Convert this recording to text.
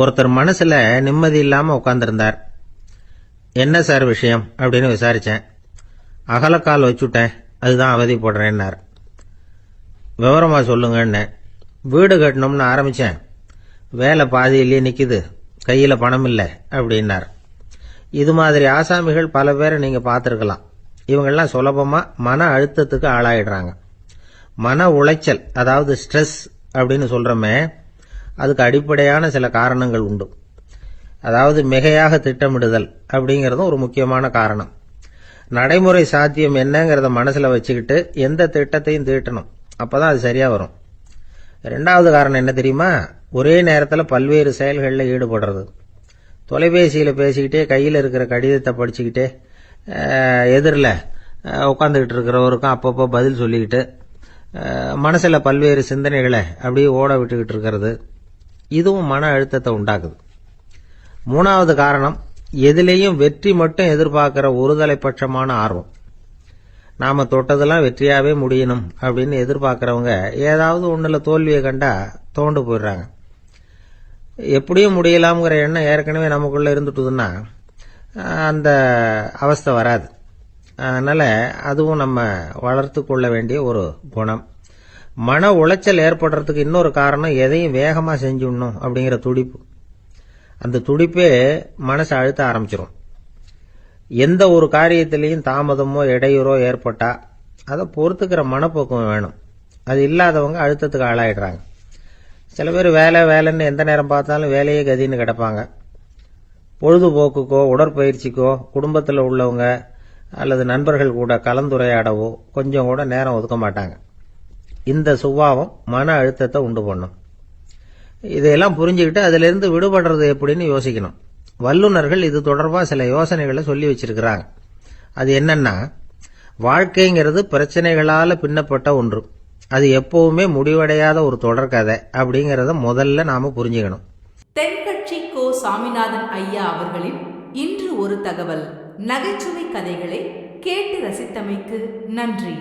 ஒருத்தர் மனசுல நிம்மதி இல்லாம உட்காந்துருந்தார் என்ன சார் விஷயம்? அப்படின்னு விசாரிச்சேன். அகலக்கால் வச்சுட்டேன். அதுதான் அவதிப்படுறேன்னார். விவரமா சொல்லுங்கன்னு. வீடு கட்டணும்னு ஆரம்பிச்சேன். வேலை பாதியிலேயே நிக்குது. கையில பணம் இல்லை அப்படின்னார். இது மாதிரி ஆசாமிகள் பல பேரை நீங்க பார்த்துருக்கலாம். இவங்கெல்லாம் சுலபமா மன அழுத்தத்துக்கு ஆளாயிடுறாங்க. மன உளைச்சல் அதாவது ஸ்ட்ரெஸ் அப்படின்னு சொல்றோமே அதுக்கு அடிப்படையான சில காரணங்கள் உண்டு. அதாவது மிகையாக திட்டமிடுதல் அப்படிங்கிறதும் ஒரு முக்கியமான காரணம். நடைமுறை சாத்தியம் என்னங்கிறத மனசில் வச்சுக்கிட்டு எந்த திட்டத்தையும் தீட்டணும். அப்போ தான் அது சரியாக வரும். ரெண்டாவது காரணம் என்ன தெரியுமா? ஒரே நேரத்தில் பல்வேறு செயல்களில் ஈடுபடுறது. தொலைபேசியில் பேசிக்கிட்டே கையில் இருக்கிற கடிதத்தை படிச்சுக்கிட்டே எதிரில் உட்காந்துக்கிட்டு இருக்கிறவருக்கும் அப்பப்போ பதில் சொல்லிக்கிட்டு மனசில் பல்வேறு சிந்தனைகளை அப்படியே ஓட விட்டுக்கிட்டு இருக்கிறது. இதுவும் மன அழுத்தத்தை உண்டாக்குது. மூணாவது காரணம் எதிலேயும் வெற்றி மட்டும் எதிர்பார்க்கிற ஒருதலைப்பட்சமான ஆர்வம். நாம தொட்டதெல்லாம் வெற்றியாவே முடியணும் அப்படின்னு எதிர்பார்க்கறவங்க ஏதாவது ஒன்றில் தோல்வியை கண்டா தோண்டு போயிடுறாங்க. எப்படியும் முடியலாம்ங்கிற எண்ணம் ஏற்கனவே நமக்குள்ள இருந்துட்டுதுன்னா அந்த அவஸ்தை வராது. அதனால அதுவும் நம்ம வளர்த்து கொள்ள வேண்டிய ஒரு குணம். மன உளைச்சல் ஏற்படுறதுக்கு இன்னொரு காரணம் எதையும் வேகமாக செஞ்சுடணும் அப்படிங்கிற துடிப்பு. அந்த துடிப்பே மனசை அழுத்த ஆரம்பிச்சிடும் எந்த ஒரு காரியத்திலையும் தாமதமோ இடையூறோ ஏற்பட்டால் அதை பொறுத்துக்கிற மனப்போக்கம் வேணும். அது இல்லாதவங்க அழுத்தத்துக்கு ஆளாயிடுறாங்க. சில பேர் வேலை வேலைன்னு எந்த நேரம் பார்த்தாலும் வேலையே கதின்னு கிடப்பாங்க. பொழுதுபோக்குக்கோ உடற்பயிற்சிக்கோ குடும்பத்தில் உள்ளவங்க அல்லது நண்பர்கள் கூட கலந்துரையாடவோ கொஞ்சம் கூட நேரம் ஒதுக்க மாட்டாங்க. இந்த சுபாவம் மன அழுத்தத்தை உண்டு பண்ணும். இதையெல்லாம் புரிஞ்சுக்கிட்டு அதிலிருந்து விடுபடுறது எப்படின்னு யோசிக்கணும். வல்லுநர்கள் இது தொடர்பாக சில யோசனைகளை சொல்லி வச்சிருக்கிறாங்க. அது என்னன்னா வாழ்க்கைங்கிறது பிரச்சனைகளால் பின்னப்பட்ட ஒன்று. அது எப்பவுமே முடிவடையாத ஒரு தொடர்கதை அப்படிங்கிறத முதல்ல நாம புரிஞ்சுக்கணும். தென்கட்சி கோ சாமிநாதன் ஐயா அவர்களின் இன்று ஒரு தகவல். நகைச்சுவை கதைகளை கேட்டு ரசித்தமைக்கு நன்றி.